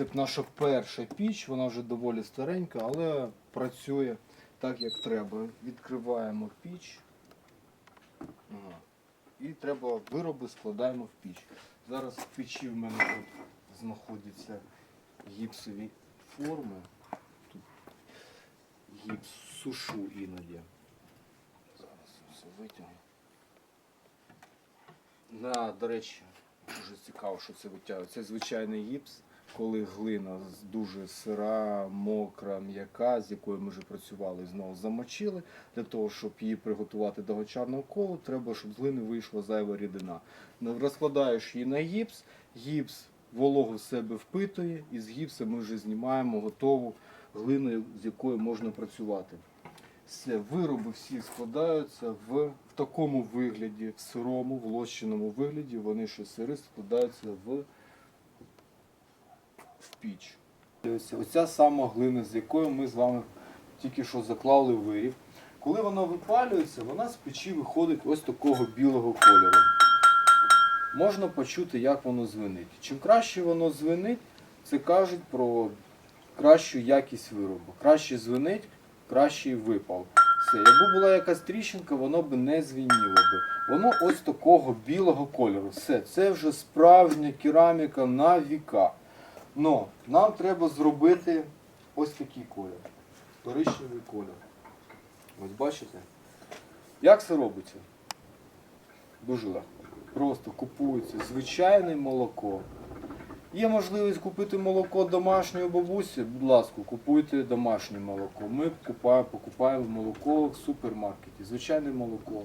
Це наша перша піч, вона вже доволі старенька, але працює так, як треба. Відкриваємо піч. І треба вироби складаємо в піч. Зараз в печі в мене тут знаходяться гіпсові форми. Тут гіпс сушу іноді. Зараз все витягну. На, до речі, дуже цікаво, що це витягує. Це звичайний гіпс, коли глина дуже сира, мокра, м'яка, з якою ми вже працювали, знову замочили. Для того, щоб її приготувати до гончарного колу, треба, щоб з глини вийшла зайва рідина. Ну, Розкладаєш її на гіпс, гіпс вологу в себе впитує, і з гіпса ми вже знімаємо готову глину, з якою можна працювати. Вироби всі складаються в, в такому вигляді, в сирому, в лощеному вигляді. Вони ще сири складаються в піч. Ось, оця сама глина, з якою ми з вами тільки що заклали виріб. Коли вона випалюється, вона з печі виходить ось такого білого кольору. Можна почути, як воно звенить. Чим краще воно звенить, це кажуть про кращу якість виробу. Краще звенить, кращий випал. Все, якби була якась тріщинка, воно б не звініло би. Воно ось такого білого кольору. Все, це вже справжня кераміка на віка. Но нам треба зробити ось такий колір. Коричневий колір. Ось бачите? Як це робиться? Дуже легко. Просто купується звичайне молоко. Є можливість купити молоко домашньої бабусі, будь ласка, купуйте домашнє молоко. Ми купаємо, покупаємо молоко в супермаркеті, звичайне молоко.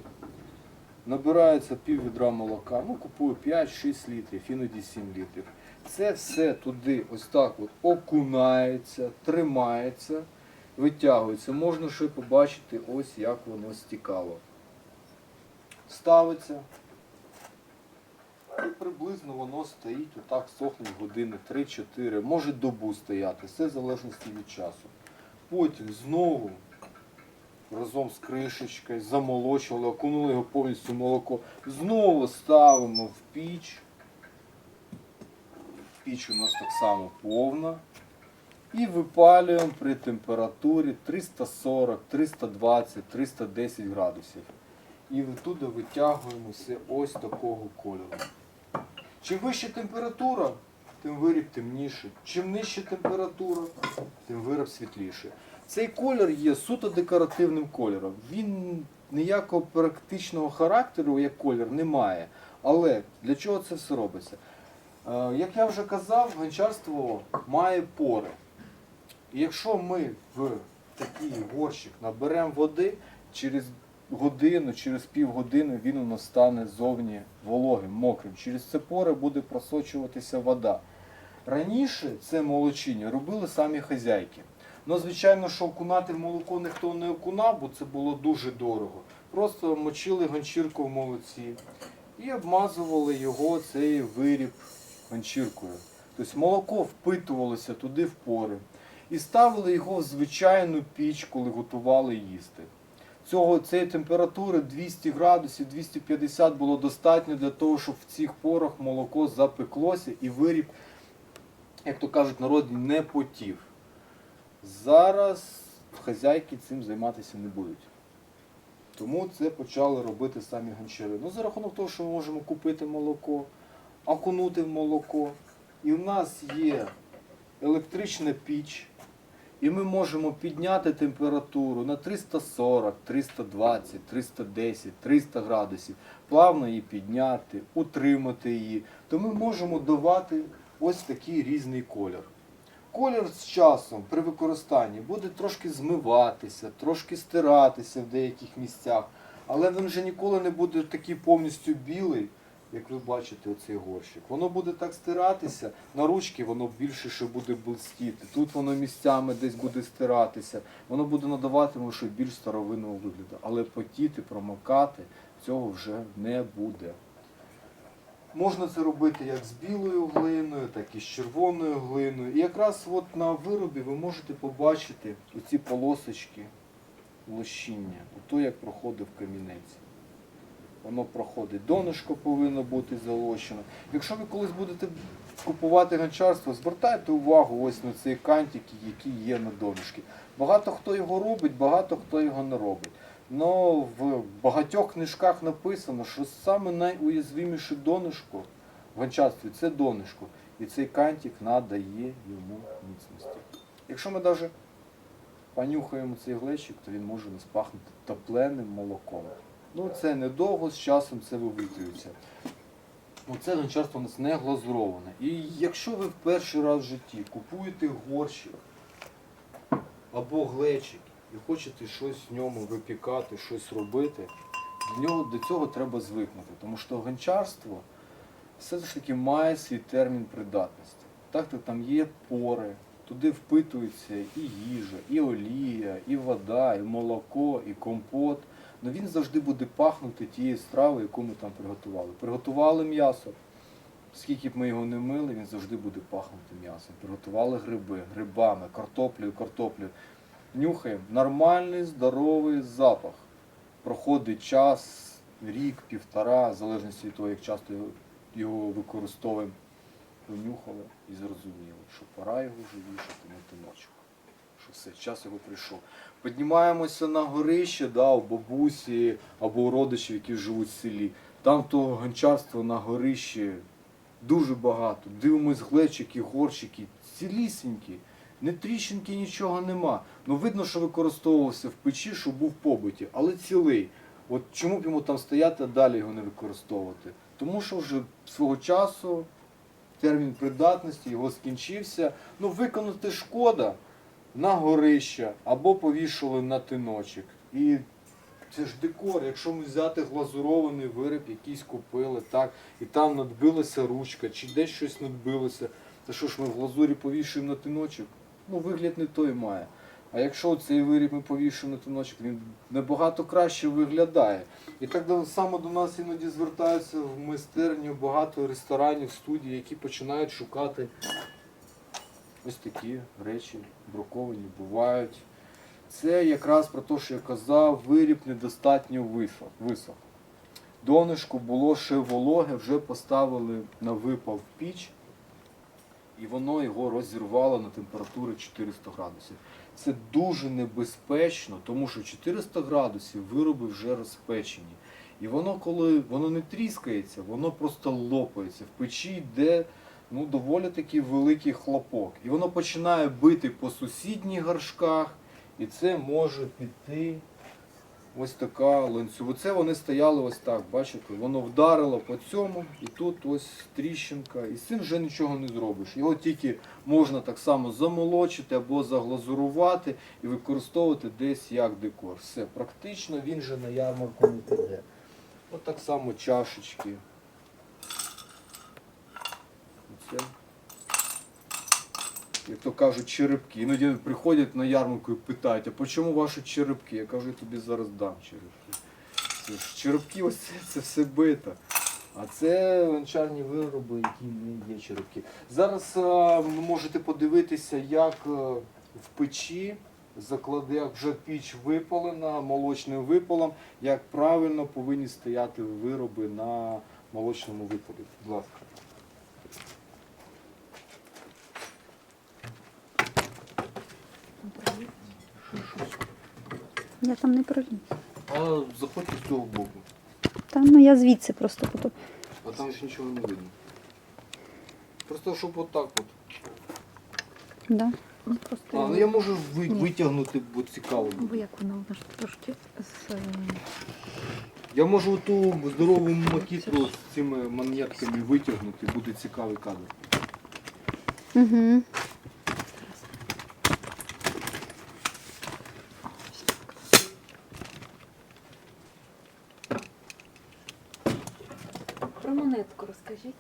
Набирається пів відра молока, ну купую 5-6 літрів, іноді 7 літрів. Це все туди ось так от окунається, тримається, витягується. Можна ще побачити ось як воно стікало. Ставиться. І приблизно воно стоїть отак, сохне години 3-4, може добу стояти, все в залежності від часу. Потім знову разом з кришечкою замолочували, окунули його повністю молоко. Знову ставимо в піч. Піч у нас так само повна. І випалюємо при температурі 340, 320, 310 градусів. І відтуди витягуємо все ось такого кольору. Чим вища температура, тим виріб темніший. Чим нижча температура, тим виріб світліший. Цей колір є суто декоративним кольором. Він ніякого практичного характеру, як колір, не має. Але для чого це все робиться? Е, Як я вже казав, гончарство має пори. І якщо ми в такий горщик наберемо води, через годину, через півгодини він у нас стане зовні вологим, мокрим. Через це пори буде просочуватися вода. Раніше це молочіння робили самі хазяйки. Ну, звичайно, що окунати в молоко ніхто не окунав, бо це було дуже дорого. Просто мочили гончірку в молоці і обмазували його цей виріб гончіркою. Тобто молоко впитувалося туди в пори. І ставили його в звичайну піч, коли готували їсти. Цього, цієї температури 200 градусів, 250 було достатньо для того, щоб в цих порах молоко запеклося і виріб, як то кажуть, народні не потів. Зараз хазяйки цим займатися не будуть. Тому це почали робити самі гончари. Ну, за рахунок того, що ми можемо купити молоко, окунути в молоко. І в нас є електрична піч, і ми можемо підняти температуру на 340, 320, 310, 300 градусів, плавно її підняти, утримати її, то ми можемо давати ось такий різний колір. Колір з часом при використанні буде трошки змиватися, трошки стиратися в деяких місцях, але він вже ніколи не буде такий повністю білий, як ви бачите, оцей горщик. Воно буде так стиратися, на ручки воно більше ще буде блистіти. Тут воно місцями десь буде стиратися, воно буде надавати йому ще більш старовинного вигляду. Але потіти, промокати цього вже не буде. Можна це робити як з білою глиною, так і з червоною глиною. І якраз от на виробі ви можете побачити оці полосочки лощіння, ото як проходив камінець Воно проходить. Донышко повинно бути залощено. Якщо ви колись будете купувати гончарство, звертайте увагу ось на цей кантик, який є на донышці. Багато хто його робить, багато хто його не робить. Но в багатьох книжках написано, що саме найуязвіміше донышко в гончарстві це донышко. І цей кантик надає йому міцності. Якщо ми навіть понюхаємо цей глечик, то він може нас пахнути топленим молоком. Ну це недовго, з часом це вивітрюється. Ну, це гончарство у нас не глазуроване. І якщо ви в перший раз в житті купуєте горщик або глечик і хочете щось в ньому випікати, щось робити, для нього, до цього треба звикнути. Тому що гончарство все ж таки має свій термін придатності. Так, то там є пори, туди впитується і їжа, і олія, і вода, і молоко, і компот. Ну він завжди буде пахнути тією стравою, яку ми там приготували. Приготували м'ясо. Скільки б ми його не мили, він завжди буде пахнути м'ясом. Приготували гриби, грибами, картоплею, картоплею. Нюхаємо. Нормальний, здоровий запах. Проходить час, рік, півтора, в залежності від того, як часто його, використовуємо. Понюхали і зрозуміли, що пора його вже вішати на тиночок. Що все, час його прийшов. Піднімаємося на горище, да, у бабусі або у родичів, які живуть в селі. Там того гончарства на горищі дуже багато. Дивимось глечики, горщики, цілісінькі. Не тріщинки, нічого нема. Ну видно, що використовувався в печі, що був в побуті, але цілий. От чому б йому там стояти, а далі його не використовувати? Тому що вже свого часу термін придатності його скінчився. Ну, виконати шкода на горище або повішали на тиночок. І це ж декор, якщо ми взяти глазурований виріб, якийсь купили, так, і там надбилася ручка, чи десь щось надбилося, то що ж ми в глазурі повішуємо на тиночок? Ну, вигляд не той має. А якщо цей виріб ми повішуємо на тиночок, він набагато краще виглядає. І так само до нас іноді звертаються в майстерню багато ресторанів, студій, які починають шукати ось такі речі, браковані, бувають. Це якраз про те, що я казав, виріб недостатньо висох. Донышко було ще вологе, вже поставили на випав піч, і воно його розірвало на температурі 400 градусів. Це дуже небезпечно, тому що 400 градусів вироби вже розпечені. І воно, коли воно не тріскається, воно просто лопається. В печі йде ну, доволі такий великий хлопок. І воно починає бити по сусідніх горшках, і це може піти ось така ланцюг. Оце вони стояли ось так, бачите, воно вдарило по цьому, і тут ось тріщинка. І з цим вже нічого не зробиш. Його тільки можна так само замолочити або заглазурувати і використовувати десь як декор. Все, практично він же на ярмарку не піде. От так само чашечки. Оце. Як то кажуть, черепки. Іноді приходять на ярмарку і питають, а по чому ваші черепки? Я кажу, я тобі зараз дам черепки. Це ж черепки, ось це, це все бита. А це гончарні вироби, які не є черепки. Зараз а, ви можете подивитися, як е, в печі закладе, як вже піч випалена молочним випалом, як правильно повинні стояти вироби на молочному випалі. Будь ласка. Я там не проліз. А заходьте з цього боку. Там ну я звідси просто потім. А там ж нічого не видно. Просто щоб отак от. Да. Ну, просто А, ну я можу ви- витягнути, бо цікаво. Бо як воно воно ж трошки з е, Я можу ту здорову макітру з цими монетками витягнути, буде цікавий кадр. Угу. Розкажіть.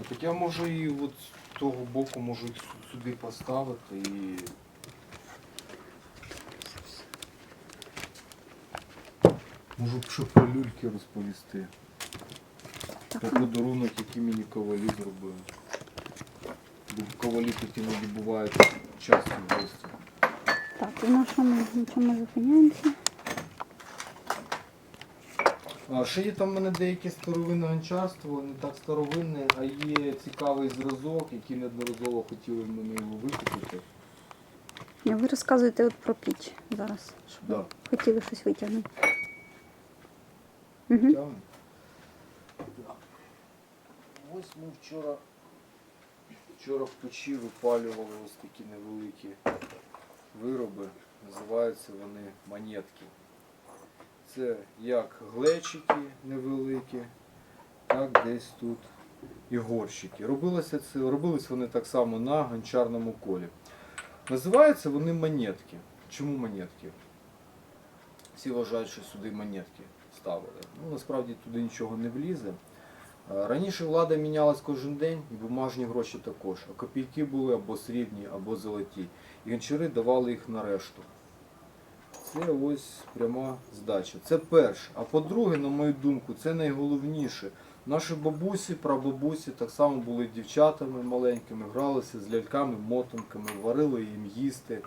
А так я можу і от з того боку можу сю- сюди поставити і. Можу б ще про люльки розповісти. Так, подарунок, який мені ковалі зробили. Бо ковалі тут іноді бувають часто в гості. так, і на чому, на чому зупиняємося? А ще є там в мене деяке старовинне гончарство, не так старовинне, а є цікавий зразок, який неодноразово хотіли в мене його викупити. А Ви розказуєте от про піч зараз, щоб Да. хотіли щось витягнути. Угу. Тягнемо? Ось ми вчора, вчора в печі випалювали ось такі невеликі вироби. Називаються вони монетки. Це як глечики невеликі, так десь тут і горщики. Робилося це, робились вони так само на гончарному колі. Називаються вони монетки. Чому монетки? Всі вважають, що сюди монетки ставили. Ну, насправді туди нічого не влізе. Е, Раніше влада мінялась кожен день, і бумажні гроші також. А копійки були або срібні, або золоті. І гончари давали їх на решту. Це ось пряма здача. Це перше. А по-друге, на мою думку, це найголовніше. Наші бабусі, прабабусі так само були дівчатами маленькими, гралися з ляльками, мотанками, варили їм їсти.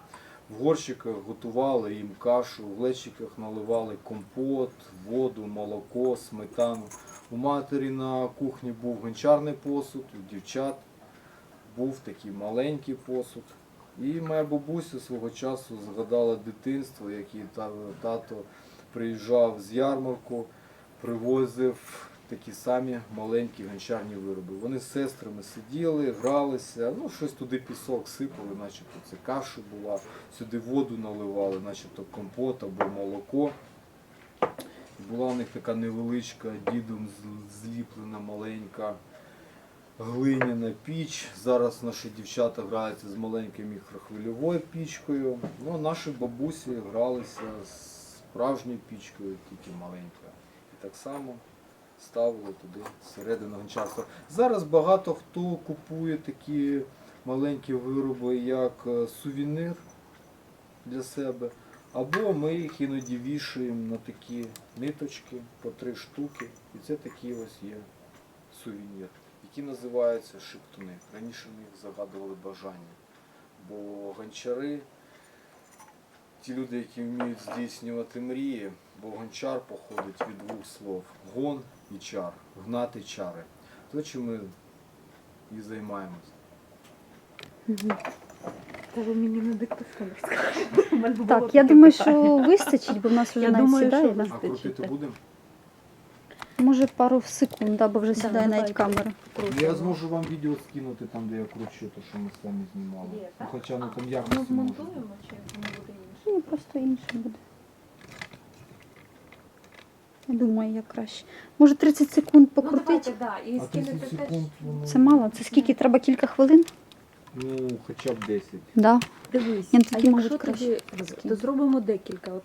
В горщиках готували їм кашу, в глечиках наливали компот, воду, молоко, сметану. У матері на кухні був гончарний посуд, у дівчат був такий маленький посуд. І моя бабуся свого часу згадала дитинство, як її тато приїжджав з ярмарку, привозив такі самі маленькі гончарні вироби. Вони з сестрами сиділи, гралися, ну щось туди пісок сипали, начебто це каша була, сюди воду наливали, начебто компот або молоко. Була у них така невеличка, дідом зліплена маленька глиняна піч. Зараз наші дівчата граються з маленькою мікрохвильовою пічкою. Ну, наші бабусі гралися з справжньою пічкою, тільки маленькою. І так само ставили туди середину гончарства. Зараз багато хто купує такі маленькі вироби як е, сувенір для себе. Або ми їх іноді вішаємо на такі ниточки по три штуки. І це такі ось є сувенір, які називаються шептуни. Раніше в них загадували бажання. Бо гончари, ті люди, які вміють здійснювати мрії, бо гончар походить від двох слов гон і чар, гнати чари. То, чим ми і займаємося. Та ви мені не диктофон розкажете. У мене було Так, таке я думаю, питання. що вистачить, бо в нас вже Я навіть думаю, сідає. Да? А крутити будемо? Може пару секунд, да, бо вже Да, сідає навіть камера. Я зможу вам відео скинути там, де я кручу, те, що ми самі знімали. Є, Ну, хоча ну там Ми може. змонтуємо чи воно буде інше? Ні, просто інше буде. Я думаю, як краще. Може 30 секунд Ну покрутити? давайте, да, і А скинете 30 теж. секунд, воно... Це мало. Це скільки? Треба кілька хвилин? Ну, хоча б 10. Да. Дивись, Ні, а тоді, може, якщо краще тоді, то зробимо декілька. От